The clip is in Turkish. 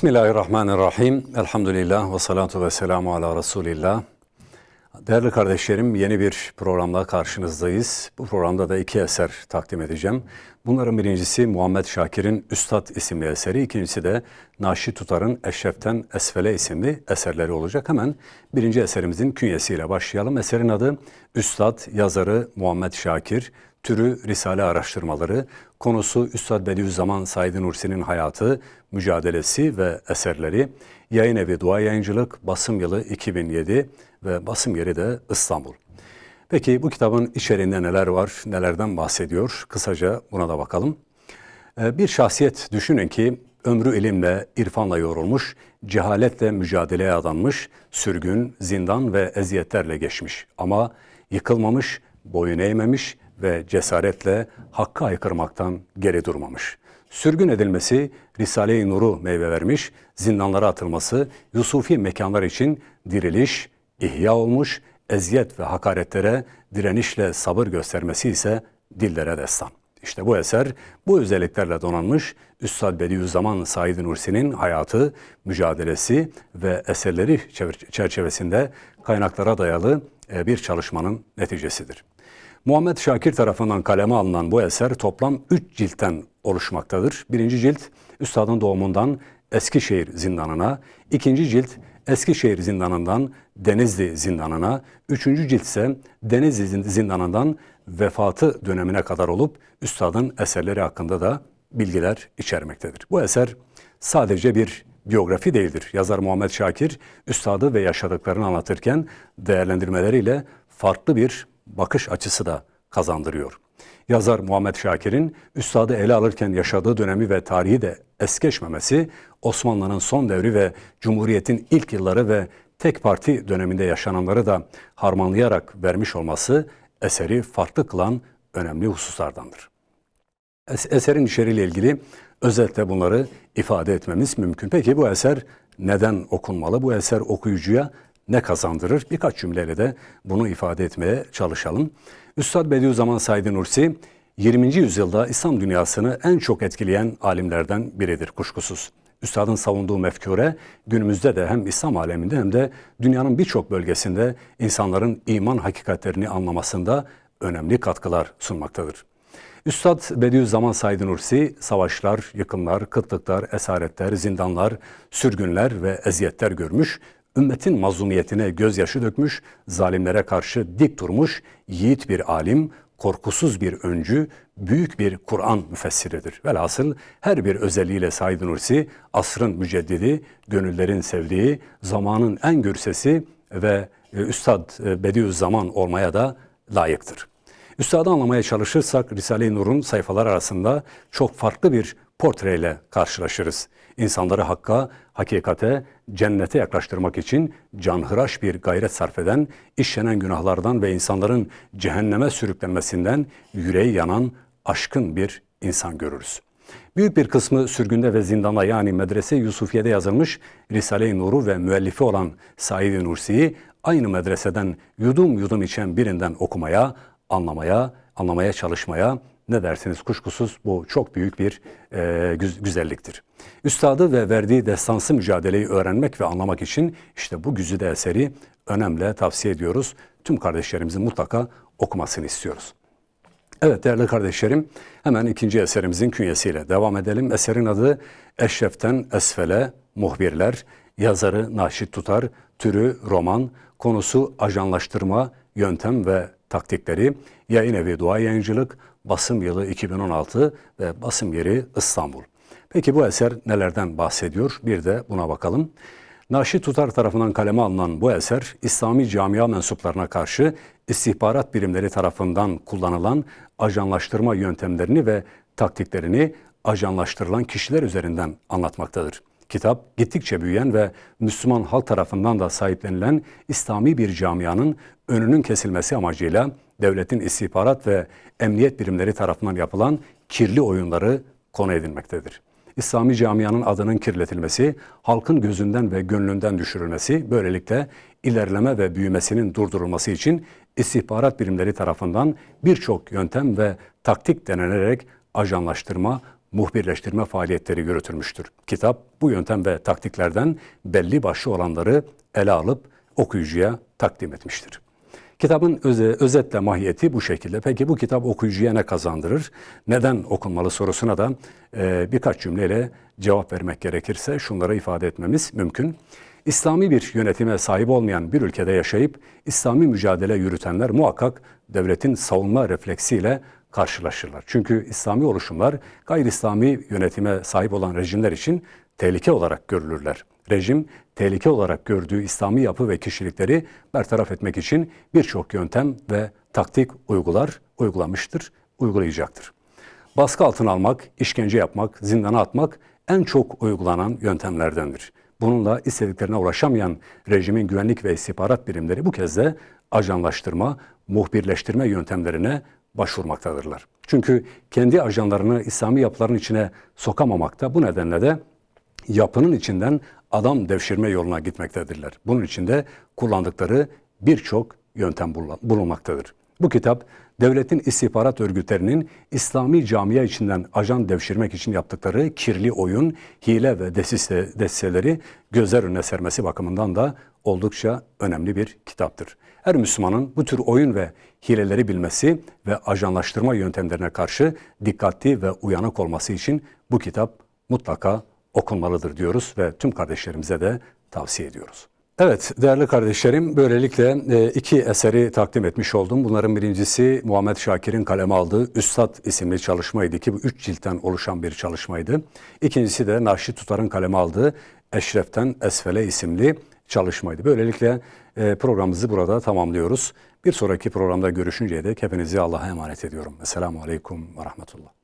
Bismillahirrahmanirrahim. Elhamdülillah ve salatu ve selamu ala Resulillah. Değerli kardeşlerim yeni bir programla karşınızdayız. Bu programda da iki eser takdim edeceğim. Bunların birincisi Muhammed Şakir'in Üstad isimli eseri, ikincisi de Naşi Tutar'ın Eşref'ten Esfele isimli eserleri olacak. Hemen birinci eserimizin künyesiyle başlayalım. Eserin adı Üstad, yazarı Muhammed Şakir, türü Risale araştırmaları, konusu Üstad Bediüzzaman Said Nursi'nin hayatı, mücadelesi ve eserleri, yayın evi Dua Yayıncılık, basım yılı 2007 ve basım yeri de İstanbul. Peki bu kitabın içeriğinde neler var, nelerden bahsediyor? Kısaca buna da bakalım. Ee, Bir şahsiyet düşünün ki ömrü ilimle, irfanla yorulmuş, cehaletle mücadeleye adanmış, sürgün, zindan ve eziyetlerle geçmiş. Ama yıkılmamış, boyun eğmemiş ve cesaretle hakkı aykırmaktan geri durmamış. Sürgün edilmesi Risale-i Nur'u meyve vermiş, zindanlara atılması Yusufi mekanlar için diriliş, ihya olmuş, eziyet ve hakaretlere direnişle sabır göstermesi ise dillere destan. İşte bu eser bu özelliklerle donanmış Üstad Bediüzzaman Said Nursi'nin hayatı, mücadelesi ve eserleri çerçevesinde kaynaklara dayalı e, bir çalışmanın neticesidir. Muhammed Şakir tarafından kaleme alınan bu eser toplam 3 ciltten oluşmaktadır. Birinci cilt Üstadın doğumundan Eskişehir zindanına, ikinci cilt Eskişehir zindanından Denizli zindanına, üçüncü cilt ise Denizli zindanından vefatı dönemine kadar olup Üstadın eserleri hakkında da bilgiler içermektedir. Bu eser sadece bir biyografi değildir. Yazar Muhammed Şakir, üstadı ve yaşadıklarını anlatırken değerlendirmeleriyle farklı bir bakış açısı da kazandırıyor. Yazar Muhammed Şakir'in üstadı ele alırken yaşadığı dönemi ve tarihi de es geçmemesi, Osmanlı'nın son devri ve Cumhuriyet'in ilk yılları ve tek parti döneminde yaşananları da harmanlayarak vermiş olması eseri farklı kılan önemli hususlardandır. Es- eserin içeriğiyle ilgili özetle bunları ifade etmemiz mümkün. Peki bu eser neden okunmalı? Bu eser okuyucuya ne kazandırır? Birkaç cümleyle de bunu ifade etmeye çalışalım. Üstad Bediüzzaman Said Nursi 20. yüzyılda İslam dünyasını en çok etkileyen alimlerden biridir kuşkusuz. Üstadın savunduğu mefkure günümüzde de hem İslam aleminde hem de dünyanın birçok bölgesinde insanların iman hakikatlerini anlamasında önemli katkılar sunmaktadır. Üstad Bediüzzaman Said Nursi savaşlar, yıkımlar, kıtlıklar, esaretler, zindanlar, sürgünler ve eziyetler görmüş, ümmetin mazlumiyetine gözyaşı dökmüş, zalimlere karşı dik durmuş, yiğit bir alim, korkusuz bir öncü, büyük bir Kur'an müfessiridir. Velhasıl her bir özelliğiyle Said Nursi, asrın müceddidi, gönüllerin sevdiği, zamanın en gürsesi ve e, Üstad e, Bediüzzaman olmaya da layıktır. Üstadı anlamaya çalışırsak Risale-i Nur'un sayfalar arasında çok farklı bir portreyle karşılaşırız. İnsanları hakka, hakikate, cennete yaklaştırmak için canhıraş bir gayret sarf eden, işlenen günahlardan ve insanların cehenneme sürüklenmesinden yüreği yanan aşkın bir insan görürüz. Büyük bir kısmı sürgünde ve zindana yani medrese Yusufiye'de yazılmış Risale-i Nur'u ve müellifi olan Said Nursi'yi aynı medreseden yudum yudum içen birinden okumaya, anlamaya, anlamaya çalışmaya ne dersiniz kuşkusuz bu çok büyük bir e, güz- güzelliktir. Üstadı ve verdiği destansı mücadeleyi öğrenmek ve anlamak için işte bu güzide eseri önemli tavsiye ediyoruz. Tüm kardeşlerimizin mutlaka okumasını istiyoruz. Evet değerli kardeşlerim hemen ikinci eserimizin künyesiyle devam edelim. Eserin adı Eşref'ten Esfele Muhbirler. Yazarı Naşit Tutar, türü roman, konusu ajanlaştırma, yöntem ve taktikleri, yayın evi Dua Yayıncılık, basım yılı 2016 ve basım yeri İstanbul. Peki bu eser nelerden bahsediyor? Bir de buna bakalım. Naşit Tutar tarafından kaleme alınan bu eser, İslami camia mensuplarına karşı istihbarat birimleri tarafından kullanılan ajanlaştırma yöntemlerini ve taktiklerini ajanlaştırılan kişiler üzerinden anlatmaktadır. Kitap gittikçe büyüyen ve Müslüman halk tarafından da sahiplenilen İslami bir camianın önünün kesilmesi amacıyla devletin istihbarat ve emniyet birimleri tarafından yapılan kirli oyunları konu edilmektedir. İslami camianın adının kirletilmesi, halkın gözünden ve gönlünden düşürülmesi, böylelikle ilerleme ve büyümesinin durdurulması için istihbarat birimleri tarafından birçok yöntem ve taktik denenerek ajanlaştırma, muhbirleştirme faaliyetleri yürütülmüştür. Kitap bu yöntem ve taktiklerden belli başlı olanları ele alıp okuyucuya takdim etmiştir. Kitabın öze, özetle mahiyeti bu şekilde. Peki bu kitap okuyucuya ne kazandırır? Neden okunmalı sorusuna da e, birkaç cümleyle cevap vermek gerekirse şunları ifade etmemiz mümkün. İslami bir yönetime sahip olmayan bir ülkede yaşayıp İslami mücadele yürütenler muhakkak devletin savunma refleksiyle karşılaşırlar. Çünkü İslami oluşumlar gayri İslami yönetime sahip olan rejimler için tehlike olarak görülürler. Rejim tehlike olarak gördüğü İslami yapı ve kişilikleri bertaraf etmek için birçok yöntem ve taktik uygular, uygulamıştır, uygulayacaktır. Baskı altına almak, işkence yapmak, zindana atmak en çok uygulanan yöntemlerdendir. Bununla istediklerine ulaşamayan rejimin güvenlik ve istihbarat birimleri bu kez de ajanlaştırma, muhbirleştirme yöntemlerine başvurmaktadırlar. Çünkü kendi ajanlarını İslami yapıların içine sokamamakta bu nedenle de yapının içinden adam devşirme yoluna gitmektedirler. Bunun için de kullandıkları birçok yöntem bulunmaktadır. Bu kitap devletin istihbarat örgütlerinin İslami camia içinden ajan devşirmek için yaptıkları kirli oyun, hile ve desiste, desiseleri gözler önüne sermesi bakımından da oldukça önemli bir kitaptır. Her Müslümanın bu tür oyun ve hileleri bilmesi ve ajanlaştırma yöntemlerine karşı dikkatli ve uyanık olması için bu kitap mutlaka okunmalıdır diyoruz ve tüm kardeşlerimize de tavsiye ediyoruz. Evet değerli kardeşlerim böylelikle e, iki eseri takdim etmiş oldum. Bunların birincisi Muhammed Şakir'in kaleme aldığı Üstad isimli çalışmaydı ki bu üç ciltten oluşan bir çalışmaydı. İkincisi de Naşit Tutar'ın kaleme aldığı Eşref'ten Esfele isimli çalışmaydı. Böylelikle e, programımızı burada tamamlıyoruz. Bir sonraki programda görüşünceye dek hepinizi Allah'a emanet ediyorum. Esselamu Aleyküm ve Rahmetullah.